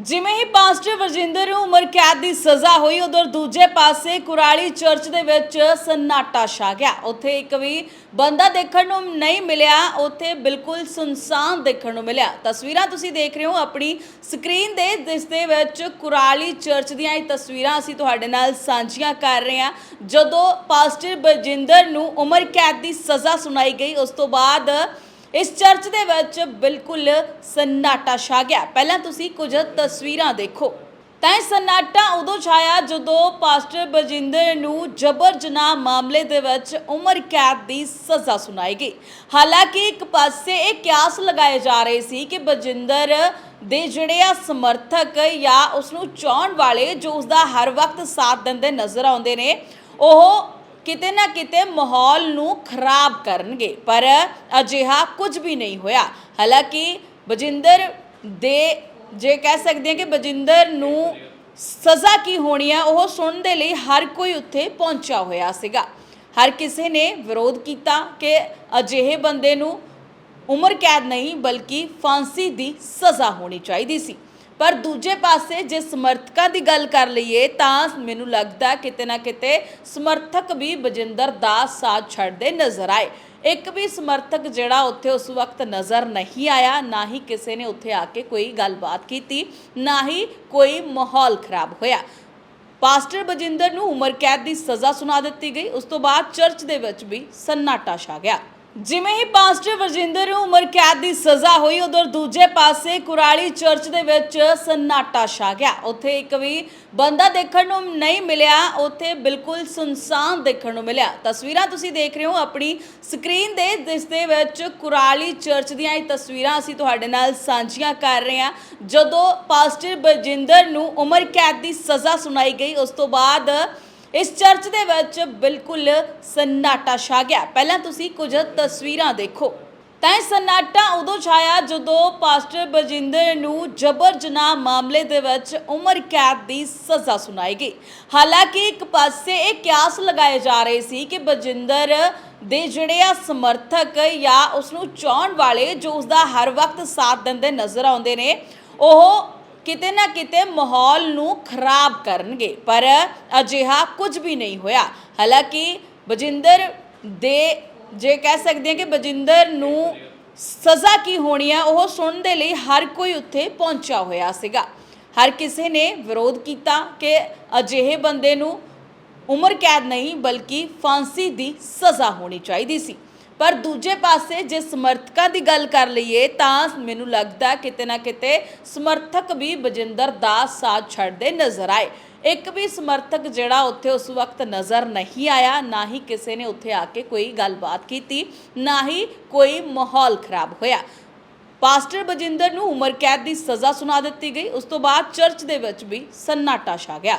ਜਿਵੇਂ ਹੀ ਪਾਸਟਰ ਵਰਜਿੰਦਰ ਨੂੰ ਉਮਰ ਕੈਦ ਦੀ ਸਜ਼ਾ ਹੋਈ, ਉਧਰ ਦੂਜੇ ਪਾਸੇ ਕੁਰਾਲੀ ਚਰਚ ਦੇ ਵਿੱਚ ਸੰਨਾਟਾ ਛਾ ਗਿਆ। ਉੱਥੇ ਇੱਕ ਵੀ ਬੰਦਾ ਦੇਖਣ ਨੂੰ ਨਹੀਂ ਮਿਲਿਆ, ਉੱਥੇ ਬਿਲਕੁਲ ਸੁਨਸਾਨ ਦੇਖਣ ਨੂੰ ਮਿਲਿਆ। ਤਸਵੀਰਾਂ ਤੁਸੀਂ ਦੇਖ ਰਹੇ ਹੋ ਆਪਣੀ ਸਕਰੀਨ ਦੇ, ਜਿਸ ਦੇ ਵਿੱਚ ਕੁਰਾਲੀ ਚਰਚ ਦੀਆਂ ਇਹ ਤਸਵੀਰਾਂ ਅਸੀਂ ਤੁਹਾਡੇ ਨਾਲ ਸਾਂਝੀਆਂ ਕਰ ਰਹੇ ਹਾਂ। ਜਦੋਂ ਪਾਸਟਰ ਬਰਜਿੰਦਰ ਨੂੰ ਉਮਰ ਕੈਦ ਦੀ ਸਜ਼ਾ ਸੁਣਾਈ ਗਈ, ਉਸ ਤੋਂ ਬਾਅਦ ਇਸ ਚਰਚ ਦੇ ਵਿੱਚ ਬਿਲਕੁਲ ਸੰਨਾਟਾ ਛਾ ਗਿਆ। ਪਹਿਲਾਂ ਤੁਸੀਂ ਕੁਝ ਤਸਵੀਰਾਂ ਦੇਖੋ। ਤਾਂ ਇਹ ਸੰਨਾਟਾ ਉਦੋਂ ਛਾਇਆ ਜਦੋਂ ਪਾਸਟਰ ਬਜਿੰਦਰ ਨੂੰ ਜਬਰ ਜਨਾਹ ਮਾਮਲੇ ਦੇ ਵਿੱਚ ਉਮਰ ਕੈਦ ਦੀ ਸਜ਼ਾ ਸੁਣਾਈ ਗਈ। ਹਾਲਾਂਕਿ ਇੱਕ ਪਾਸੇ ਇਹ ਕਿਆਸ ਲਗਾਏ ਜਾ ਰਹੇ ਸੀ ਕਿ ਬਜਿੰਦਰ ਦੇ ਜਿਹੜੇ ਆ ਸਮਰਥਕ ਜਾਂ ਉਸ ਨੂੰ ਚਾਹਣ ਵਾਲੇ ਜੋ ਉਸ ਦਾ ਹਰ ਵਕਤ ਸਾਥ ਦਿੰਦੇ ਨਜ਼ਰ ਆਉਂਦੇ ਨੇ, ਉਹ ਕਿਤੇ ਨਾ ਕਿਤੇ ਮਾਹੌਲ ਨੂੰ ਖਰਾਬ ਕਰਨਗੇ, ਪਰ ਅਜਿਹਾ ਕੁਝ ਵੀ ਨਹੀਂ ਹੋਇਆ। ਹਾਲਾਂਕਿ ਬਜਿੰਦਰ ਦੇ ਜੇ ਕਹਿ ਸਕਦੇ ਹਾਂ ਕਿ ਬਜਿੰਦਰ ਨੂੰ ਸਜ਼ਾ ਕੀ ਹੋਣੀ ਹੈ ਉਹ ਸੁਣਨ ਦੇ ਲਈ ਹਰ ਕੋਈ ਉੱਥੇ ਪਹੁੰਚਿਆ ਹੋਇਆ ਸੀਗਾ। ਹਰ ਕਿਸੇ ਨੇ ਵਿਰੋਧ ਕੀਤਾ ਕਿ ਅਜਿਹੇ ਬੰਦੇ ਨੂੰ ਉਮਰ ਕੈਦ ਨਹੀਂ, ਬਲਕਿ ਫਾਂਸੀ ਦੀ ਸਜ਼ਾ ਹੋਣੀ ਚਾਹੀਦੀ ਸੀ। ਪਰ ਦੂਜੇ ਪਾਸੇ ਜੇ ਸਮਰਥਕਾਂ ਦੀ ਗੱਲ ਕਰ ਲਈਏ ਤਾਂ ਮੈਨੂੰ ਲੱਗਦਾ ਕਿਤੇ ਨਾ ਕਿਤੇ ਸਮਰਥਕ ਵੀ ਬਜਿੰਦਰ ਦਾ ਸਾਥ ਛੱਡਦੇ ਨਜ਼ਰ ਆਏ। ਇੱਕ ਵੀ ਸਮਰਥਕ ਜਿਹੜਾ ਉੱਥੇ ਉਸ ਵਕਤ ਨਜ਼ਰ ਨਹੀਂ ਆਇਆ, ਨਾ ਹੀ ਕਿਸੇ ਨੇ ਉੱਥੇ ਆ ਕੇ ਕੋਈ ਗੱਲਬਾਤ ਕੀਤੀ, ਨਾ ਹੀ ਕੋਈ ਮਾਹੌਲ ਖਰਾਬ ਹੋਇਆ। ਪਾਸਟਰ ਬਜਿੰਦਰ ਨੂੰ ਉਮਰ ਕੈਦ ਦੀ ਸਜ਼ਾ ਸੁਣਾ ਦਿੱਤੀ ਗਈ। ਉਸ ਤੋਂ ਬਾਅਦ ਚਰਚ ਦੇ ਵਿੱਚ ਵੀ ਸੰਨਾਟਾ ਛਾ ਗਿਆ। ਜਿਵੇਂ ਹੀ ਪਾਸਟਰ ਵਰਜਿੰਦਰ ਨੂੰ ਉਮਰ ਕੈਦ ਦੀ ਸਜ਼ਾ ਹੋਈ, ਉਧਰ ਦੂਜੇ ਪਾਸੇ ਕੁਰਾਲੀ ਚਰਚ ਦੇ ਵਿੱਚ ਸੰਨਾਟਾ ਛਾ ਗਿਆ। ਉੱਥੇ ਇੱਕ ਵੀ ਬੰਦਾ ਦੇਖਣ ਨੂੰ ਨਹੀਂ ਮਿਲਿਆ, ਉੱਥੇ ਬਿਲਕੁਲ ਸੁਨਸਾਨ ਦੇਖਣ ਨੂੰ ਮਿਲਿਆ। ਤਸਵੀਰਾਂ ਤੁਸੀਂ ਦੇਖ ਰਹੇ ਹੋ ਆਪਣੀ ਸਕਰੀਨ ਦੇ, ਜਿਸ ਦੇ ਵਿੱਚ ਕੁਰਾਲੀ ਚਰਚ ਦੀਆਂ ਇਹ ਤਸਵੀਰਾਂ ਅਸੀਂ ਤੁਹਾਡੇ ਨਾਲ ਸਾਂਝੀਆਂ ਕਰ ਰਹੇ ਹਾਂ। ਜਦੋਂ ਪਾਸਟਰ ਬਰਜਿੰਦਰ ਨੂੰ ਉਮਰ ਕੈਦ ਦੀ ਸਜ਼ਾ ਸੁਣਾਈ ਗਈ, ਉਸ ਤੋਂ ਬਾਅਦ ਇਸ ਚਰਚ ਦੇ ਵਿੱਚ ਬਿਲਕੁਲ ਸੰਨਾਟਾ ਛਾ ਗਿਆ। ਪਹਿਲਾਂ ਤੁਸੀਂ ਕੁਝ ਤਸਵੀਰਾਂ ਦੇਖੋ। ਤਾਂ ਇਹ ਸੰਨਾਟਾ ਉਦੋਂ ਛਾਇਆ ਜਦੋਂ ਪਾਸਟਰ ਬਜਿੰਦਰ ਨੂੰ ਜਬਰ ਜਨਾਹ ਮਾਮਲੇ ਦੇ ਵਿੱਚ ਉਮਰ ਕੈਦ ਦੀ ਸਜ਼ਾ ਸੁਣਾਈ ਗਈ। ਹਾਲਾਂਕਿ ਇੱਕ ਪਾਸੇ ਇਹ ਕਿਆਸ ਲਗਾਏ ਜਾ ਰਹੇ ਸੀ ਕਿ ਬਜਿੰਦਰ ਦੇ ਜਿਹੜੇ ਆ ਸਮਰਥਕ ਜਾਂ ਉਸ ਨੂੰ ਚਾਹਣ ਵਾਲੇ ਜੋ ਉਸ ਦਾ ਹਰ ਵਕਤ ਸਾਥ ਦਿੰਦੇ ਨਜ਼ਰ ਆਉਂਦੇ ਨੇ, ਉਹ ਕਿਤੇ ਨਾ ਕਿਤੇ ਮਾਹੌਲ ਨੂੰ ਖਰਾਬ ਕਰਨਗੇ, ਪਰ ਅਜਿਹਾ ਕੁਝ ਵੀ ਨਹੀਂ ਹੋਇਆ। ਹਾਲਾਂਕਿ ਬਜਿੰਦਰ ਦੇ ਜੇ ਕਹਿ ਸਕਦੇ ਹਾਂ ਕਿ ਬਜਿੰਦਰ ਨੂੰ ਸਜ਼ਾ ਕੀ ਹੋਣੀ ਹੈ ਉਹ ਸੁਣਨ ਦੇ ਲਈ ਹਰ ਕੋਈ ਉੱਥੇ ਪਹੁੰਚਿਆ ਹੋਇਆ ਸੀਗਾ। ਹਰ ਕਿਸੇ ਨੇ ਵਿਰੋਧ ਕੀਤਾ ਕਿ ਅਜਿਹੇ ਬੰਦੇ ਨੂੰ ਉਮਰ ਕੈਦ ਨਹੀਂ, ਬਲਕਿ ਫਾਂਸੀ ਦੀ ਸਜ਼ਾ ਹੋਣੀ ਚਾਹੀਦੀ ਸੀ। ਪਰ ਦੂਜੇ ਪਾਸੇ ਜੇ ਸਮਰਥਕਾਂ ਦੀ ਗੱਲ ਕਰ ਲਈਏ ਤਾਂ ਮੈਨੂੰ ਲੱਗਦਾ ਕਿਤੇ ਨਾ ਕਿਤੇ ਸਮਰਥਕ ਵੀ ਬਜਿੰਦਰ ਦਾ ਸਾਥ ਛੱਡਦੇ ਨਜ਼ਰ ਆਏ। ਇੱਕ ਵੀ ਸਮਰਥਕ ਜਿਹੜਾ ਉੱਥੇ ਉਸ ਵਕਤ ਨਜ਼ਰ ਨਹੀਂ ਆਇਆ, ਨਾ ਹੀ ਕਿਸੇ ਨੇ ਉੱਥੇ ਆ ਕੇ ਕੋਈ ਗੱਲਬਾਤ ਕੀਤੀ, ਨਾ ਹੀ ਕੋਈ ਮਾਹੌਲ ਖਰਾਬ ਹੋਇਆ। ਪਾਸਟਰ ਬਜਿੰਦਰ ਨੂੰ ਉਮਰ ਕੈਦ ਦੀ ਸਜ਼ਾ ਸੁਣਾ ਦਿੱਤੀ ਗਈ। ਉਸ ਤੋਂ ਬਾਅਦ ਚਰਚ ਦੇ ਵਿੱਚ ਵੀ ਸੰਨਾਟਾ ਛਾ ਗਿਆ।